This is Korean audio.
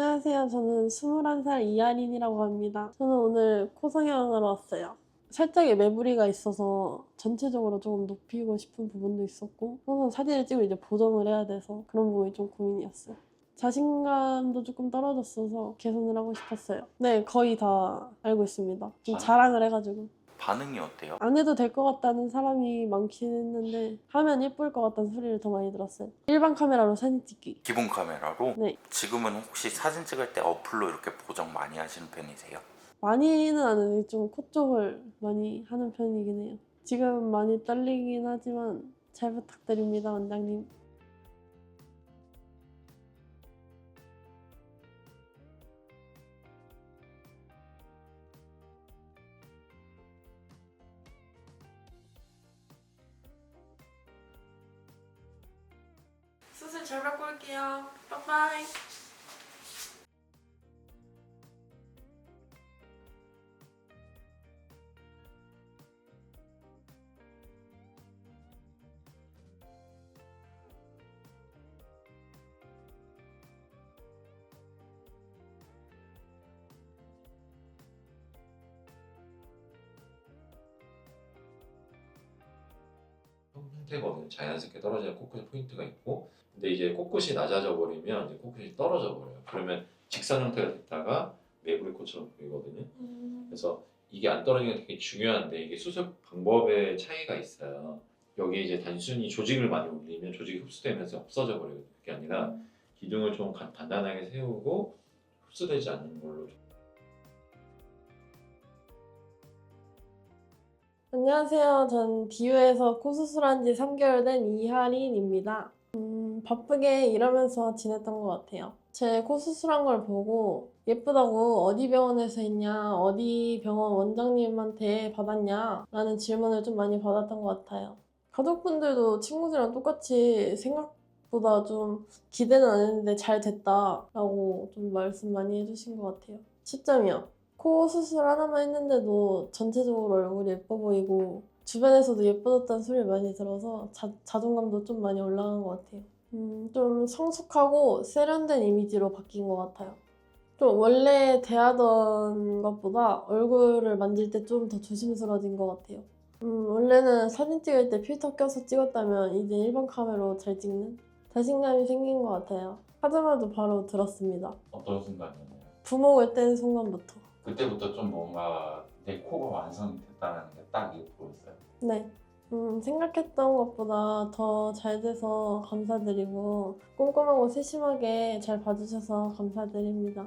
안녕하세요. 저는 21살 이하린이라고 합니다. 저는 오늘 코 성형하러 왔어요. 살짝의 매부리가 있어서 전체적으로 조금 높이고 싶은 부분도 있었고 항상 사진을 찍고 이제 보정을 해야 돼서 그런 부분이 좀 고민이었어요. 자신감도 조금 떨어졌어서 개선을 하고 싶었어요. 네, 거의 다 알고 있습니다. 좀 아. 자랑을 해가지고. 반응이 어때요? 안 해도 될 것 같다는 사람이 많긴 했는데 하면 예쁠 것 같다는 소리를 더 많이 들었어요. 일반 카메라로 사진 찍기. 기본 카메라로? 네. 지금은 혹시 사진 찍을 때 어플로 이렇게 보정 많이 하시는 편이세요? 많이는 안 해도 좀코 쪽을 많이 하는 편이긴 해요. 지금 많이 떨리긴 하지만 잘 부탁드립니다, 원장님. 수술 잘 받고 올게요. 빠이빠이. 형태거든요. 자연스럽게 떨어지는 코끝에 포인트가 있고, 근데 이제 코끝이 낮아져 버리면 이제 코끝이 떨어져 버려요. 그러면 직선 형태가 됐다가 매부리 코처럼 보이거든요. 그래서 이게 안 떨어지는 게 되게 중요한데 이게 수술 방법의 차이가 있어요. 여기 이제 단순히 조직을 많이 올리면 조직이 흡수되면서 없어져 버려요. 그게 아니라 기둥을 좀 간- 단단하게 세우고 흡수되지 않는 걸로 안녕하세요. 전 비유에서 코 수술한 지 3개월 된 이하린입니다. 음, 바쁘게 일하면서 지냈던 것 같아요. 제 코 수술한 걸 보고 예쁘다고 어디 병원에서 했냐, 어디 병원 원장님한테 받았냐, 라는 질문을 좀 많이 받았던 것 같아요. 가족분들도 친구들이랑 똑같이 생각보다 좀 기대는 안 했는데 잘 됐다 라고 좀 말씀 많이 해주신 것 같아요. 10점이요. 코 수술 하나만 했는데도 전체적으로 얼굴이 예뻐 보이고 주변에서도 예뻐졌다는 소리를 많이 들어서 자, 자존감도 좀 많이 올라간 것 같아요. 음, 좀 성숙하고 세련된 이미지로 바뀐 것 같아요. 좀 원래 대하던 것보다 얼굴을 만질 때 좀 더 조심스러워진 것 같아요. 음, 원래는 사진 찍을 때 필터 껴서 찍었다면 이제 일반 카메라로 잘 찍는 자신감이 생긴 것 같아요. 하자마자 바로 들었습니다. 어떤 순간이었나요? 부목을 뗀 순간부터. 그때부터 좀 뭔가 내 코가 완성이 됐다는 게 딱 보였어요. 네. 음, 생각했던 것보다 더 잘 돼서 감사드리고 꼼꼼하고 세심하게 잘 봐주셔서 감사드립니다.